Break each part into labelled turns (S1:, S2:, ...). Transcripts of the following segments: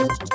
S1: Thank you.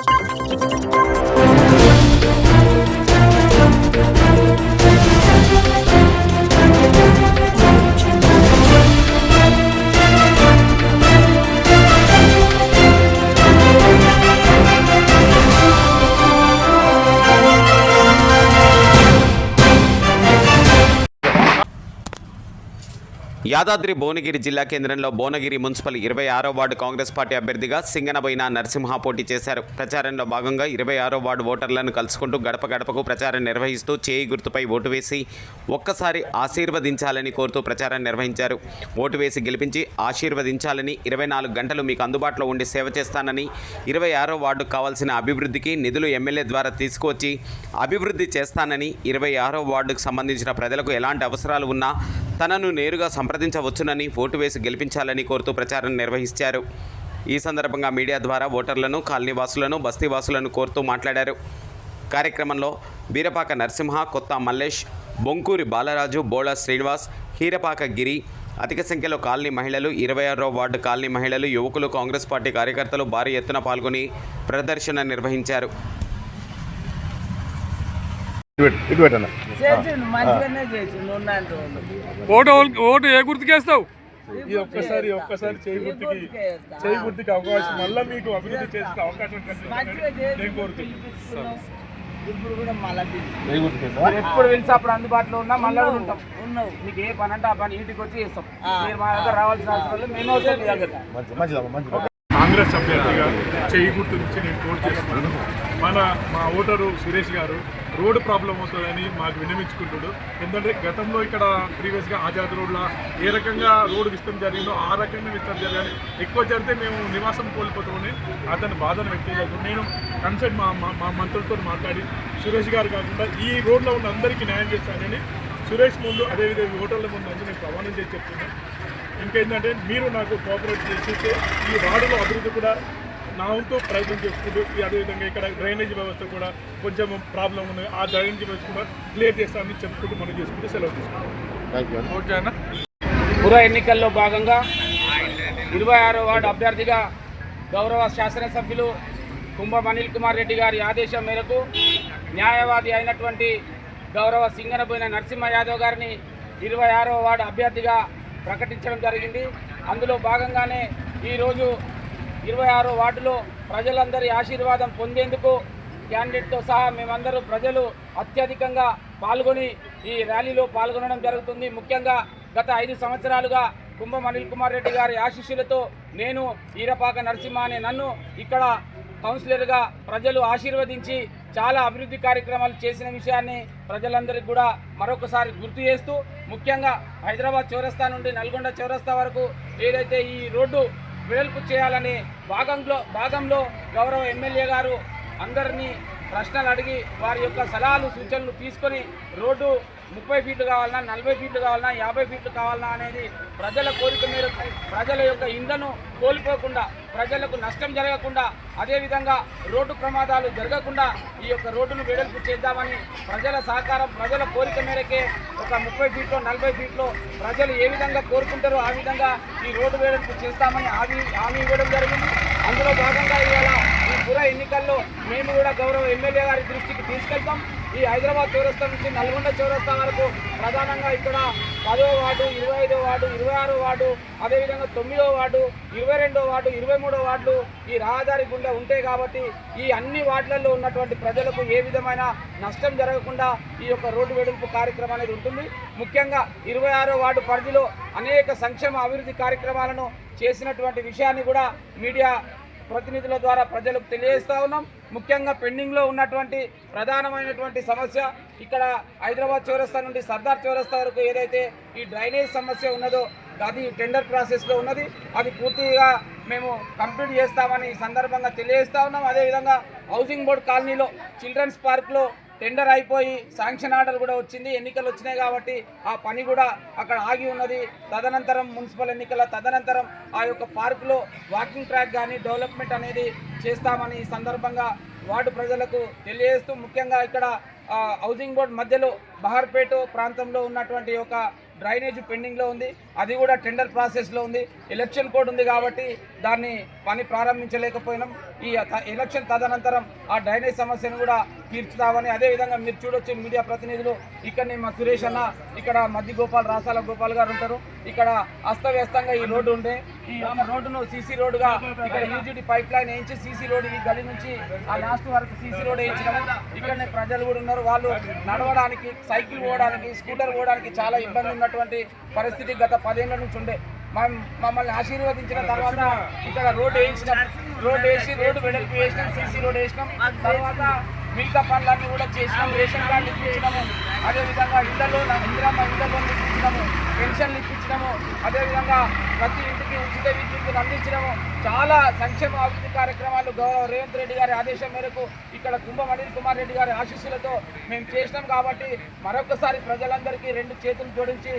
S1: Yadadri Bhuvanagiri జిల్లా కేంద్రంలో Bhuvanagiri municipal ఇరవై ఆరో వార్డు కాంగ్రెస్ పార్టీ అభ్యర్థిగా సింగనబోయిన నరసింహ పోటీ చేశారు. ప్రచారంలో భాగంగా ఇరవై ఆరో వార్డు ఓటర్లను కలుసుకుంటూ గడప గడపకు ప్రచారం నిర్వహిస్తూ చేయి గుర్తుపై ఓటు వేసి ఒక్కసారి ఆశీర్వదించాలని కోరుతూ ప్రచారం నిర్వహించారు. ఓటు వేసి గెలిపించి ఆశీర్వదించాలని ఇరవై నాలుగు గంటలు మీకు అందుబాటులో ఉండి సేవ చేస్తానని ఇరవై ఆరో వార్డుకు కావాల్సిన అభివృద్ధికి నిధులు ఎమ్మెల్యే ద్వారా తీసుకువచ్చి అభివృద్ధి చేస్తానని ఇరవై ఆరో వార్డుకు సంబంధించిన ప్రజలకు ఎలాంటి అవసరాలు ఉన్నా తనను నేరుగా సంప్రదించవచ్చునని ఓటు వేసి గెలిపించాలని కోరుతూ ప్రచారం నిర్వహించారు. ఈ సందర్భంగా మీడియా ద్వారా ఓటర్లను కాలనీవాసులను బస్తీవాసులను కోరుతూ మాట్లాడారు. కార్యక్రమంలో బీరపాక నరసింహ కొత్త మల్లేష్ బొంకూరి బాలరాజు బోళ శ్రీనివాస్ హీరపాక గిరి అధిక సంఖ్యలో కాలనీ మహిళలు ఇరవై ఆరో వార్డు కాలనీ మహిళలు యువకులు కాంగ్రెస్ పార్టీ కార్యకర్తలు భారీ ఎత్తున పాల్గొని ప్రదర్శన నిర్వహించారు.
S2: ఇటు
S3: ఓటు ఓటు ఏ గుర్తుకేస్తావు
S2: ఈ ఒక్కసారి ఒక్కసారి చేయి గుర్తుకి. చేయి గుర్తుకి అవకాశం మళ్ళీ మీకు అభివృద్ధి చేసే అవకాశం
S4: ఎప్పుడు పిలిచి అప్పుడు అందుబాటులో ఉన్నా మళ్ళీ కూడా ఉంటాం.
S5: ఉన్నావు.
S4: మీకు ఏ పని అంటే ఆ పని ఇంటికి వచ్చి చేస్తాం. మీరు మా దగ్గర రావాల్సిన అవసరం మేము వస్తాం మీ దగ్గర.
S6: కాంగ్రెస్ అభ్యర్థిగా చేయి గుర్తు నుంచి నేను పోటీ చేస్తున్నాను. మన మా ఓటరు సురేష్ గారు రోడ్డు ప్రాబ్లం వస్తుందని మాకు విన్నవించుకుంటుడు ఎందుకంటే గతంలో ఇక్కడ ప్రీవియస్గా ఆజాద్ రోడ్లో ఏ రకంగా రోడ్డు విస్తరణ జరిగిందో ఆ రకంగా విస్తరణ జరగాలి ఎక్కువ జరిగితే మేము నివాసం కోల్పోతామని అతని బాధను వ్యక్తం చేస్తాం నేను కన్సల్ట్ మా మా- మంత్రులతో మాట్లాడి సురేష్ గారు కాకుండా ఈ రోడ్లో ఉన్న అందరికీ న్యాయం చేస్తానని సురేష్ ముందు అదేవిధంగా హోటళ్ళ ముందు వచ్చి నేను ప్రమాణం చేసి చెప్తున్నాను ఇంకేంటంటే మీరు నాకు కోఆపరేట్ చేసి ఈ వార్డులో అభివృద్ధి కూడా నా వంతు ప్రయత్నం చేసుకుంటూ ఈ అదేవిధంగా ఇక్కడ డ్రైనేజ్ వ్యవస్థ కూడా కొంచెం ప్రాబ్లం ఉంది. ఆ డ్రైనేజ్ వ్యవస్థ కూడా క్లియర్ చేస్తామని చెప్పుకుంటూ మనం చేసుకుంటూ సెలవు తీసుకుంటాం.
S3: ఓకే అన్న.
S4: పుర ఎన్నికల్లో భాగంగా ఇరవై ఆరో వార్డు అభ్యర్థిగా గౌరవ శాసనసభ్యులు కుంభం అనిల్ కుమార్ రెడ్డి గారి ఆదేశం మేరకు న్యాయవాది అయినటువంటి గౌరవ సింగనబోయిన నరసింహ యాదవ్ గారిని ఇరవై ఆరో వార్డు అభ్యర్థిగా ప్రకటించడం జరిగింది. అందులో భాగంగానే ఈరోజు ఇరవై ఆరు వార్డులో ప్రజలందరి ఆశీర్వాదం పొందేందుకు క్యాండిడేట్తో సహా మేమందరూ ప్రజలు అత్యధికంగా పాల్గొని ఈ ర్యాలీలో పాల్గొనడం జరుగుతుంది. ముఖ్యంగా గత ఐదు సంవత్సరాలుగా కుంభం అనిల్ కుమార్ రెడ్డి గారి ఆశీస్సులతో నేను ఈరపాక నరసింహ అనే నన్ను ఇక్కడ కౌన్సిలర్గా ప్రజలు ఆశీర్వదించి చాలా అభివృద్ధి కార్యక్రమాలు చేసిన విషయాన్ని ప్రజలందరికీ కూడా మరొకసారి గుర్తు చేస్తూ ముఖ్యంగా హైదరాబాద్ చౌరస్తా నుండి నల్గొండ చౌరస్తా వరకు ఏదైతే ఈ రోడ్డు వెడల్పు చేయాలని భాగంలో భాగంలో గౌరవ ఎమ్మెల్యే గారు అందరినీ ప్రశ్నలు అడిగి వారి యొక్క సలహాలు సూచనలు తీసుకొని రోడ్డు ముప్పై ఫీట్లు కావాలన్నా నలభై ఫీట్లు కావాలన్నా యాభై ఫీట్లు కావాలన్నా అనేది ప్రజల కోరిక మేరకు ప్రజల యొక్క ఇంధను కోల్పోకుండా ప్రజలకు నష్టం జరగకుండా అదేవిధంగా రోడ్డు ప్రమాదాలు జరగకుండా ఈ యొక్క రోడ్డును వెడల్పు చేద్దామని ప్రజల సహకారం ప్రజల కోరిక మేరకే ఒక ముప్పై ఫీట్లో నలభై ఫీట్లో ప్రజలు ఏ విధంగా కోరుకుంటారో ఆ విధంగా ఈ రోడ్డు వెడల్పు చేస్తామని హామీ హామీ ఇవ్వడం జరిగింది. అందులో భాగంగా ఇవాళ పుర ఎన్నికల్లో మేము కూడా గౌరవ ఎమ్మెల్యే గారి దృష్టికి తీసుకెళ్తాం. ఈ హైదరాబాద్ చౌరస్తా నుంచి నల్గొండ చౌరస్తా వరకు ప్రధానంగా ఇక్కడ పదో వార్డు ఇరవై ఐదో వార్డు ఇరవై ఆరో వార్డు అదేవిధంగా తొమ్మిదో వార్డు ఇరవై రెండో వార్డు ఇరవై మూడో వార్డు ఈ రహదారి గుండా ఉంటాయి కాబట్టి ఈ అన్ని వార్డులలో ఉన్నటువంటి ప్రజలకు ఏ విధమైన నష్టం జరగకుండా ఈ యొక్క రోడ్డు వెడల్పు కార్యక్రమం అనేది ఉంటుంది. ముఖ్యంగా ఇరవై ఆరో వార్డు పరిధిలో అనేక సంక్షేమ అభివృద్ధి కార్యక్రమాలను చేసినటువంటి విషయాన్ని కూడా మీడియా ప్రతినిధుల ద్వారా ప్రజలకు తెలియజేస్తా ఉన్నాం. ముఖ్యంగా పెండింగ్లో ఉన్నటువంటి ప్రధానమైనటువంటి సమస్య ఇక్కడ హైదరాబాద్ చౌరస్తా నుండి సర్దార్ చౌరస్తా వరకు ఏదైతే ఈ డ్రైనేజ్ సమస్య ఉన్నదో అది టెండర్ ప్రాసెస్లో ఉన్నది. అది పూర్తిగా మేము కంప్లీట్ చేస్తామని ఈ సందర్భంగా తెలియజేస్తా ఉన్నాం. అదేవిధంగా హౌసింగ్ బోర్డ్ కాలనీలో చిల్డ్రన్స్ పార్క్లో టెండర్ అయిపోయి శాంక్షన్ ఆర్డర్ కూడా వచ్చింది. ఎన్నికలు వచ్చినాయి కాబట్టి ఆ పని కూడా అక్కడ ఆగి ఉన్నది. తదనంతరం మున్సిపల్ ఎన్నికల తదనంతరం ఆ యొక్క పార్కులో వాకింగ్ ట్రాక్ కానీ డెవలప్మెంట్ అనేది చేస్తామని ఈ సందర్భంగా వార్డు ప్రజలకు తెలియజేస్తూ ముఖ్యంగా ఇక్కడ హౌసింగ్ బోర్డ్ మధ్యలో బహార్పేట ప్రాంతంలో ఉన్నటువంటి ఒక డ్రైనేజ్ పెండింగ్లో ఉంది. అది కూడా టెండర్ ప్రాసెస్లో ఉంది. ఎలక్షన్ కోడ్ ఉంది కాబట్టి దాన్ని పని ప్రారంభించలేకపోయినాం. ఈ ఎలక్షన్ తదనంతరం ఆ డ్రైనేజ్ సమస్యను కూడా తీర్చుతామని అదేవిధంగా మీరు చూడొచ్చు మీడియా ప్రతినిధులు ఇక్కడ మా సురేష్ అన్న ఇక్కడ మధ్య గోపాల్ రాసాల గోపాల్ గారు ఉంటారు. ఇక్కడ అస్తవ్యస్తంగా ఈ రోడ్డు ఉండే. ఈ రోడ్డును సీసీ రోడ్డుగా ఇక్కడ యూజిడి పైప్ లైన్ వేయించి సీసీ రోడ్ ఈ గలి నుంచి ఆ లాస్ట్ వరకు సీసీ రోడ్ వేయించడం ఇక్కడనే ప్రజలు కూడా ఉన్నారు. వాళ్ళు నడవడానికి సైకిల్ పోవడానికి స్కూటర్ పోవడానికి చాలా ఇబ్బంది ఉన్నటువంటి పరిస్థితి గత పదేళ్ళ నుంచి ఉండే. మమ్మల్ని ఆశీర్వదించిన తర్వాత ఇక్కడ రోడ్డు వేయించినాం. రోడ్డు వేసి రోడ్డు వెడల్పు వేసినాం సీసీ రోడ్ వేసినాం. తర్వాత మిగతా పనులన్నీ కూడా చేసినాం. రేషన్ కార్డు ఇప్పించినాము. అదేవిధంగా ఇళ్ళలో ఇందిరమ్మ ఇళ్ళలో ఇప్పించినాము. పెన్షన్లు ఇప్పించినాము. అదేవిధంగా ప్రతి ఇంటికి ఉచిత విద్యుత్తును అందించినాము. చాలా సంక్షేమ అభివృద్ధి కార్యక్రమాలు గౌరవ రేవంత్ రెడ్డి గారి ఆదేశం మేరకు ఇక్కడ కుంభం అనిల్ కుమార్ రెడ్డి గారి ఆశీస్సులతో మేము చేసినాం కాబట్టి మరొకసారి ప్రజలందరికీ రెండు చేతులు జోడించి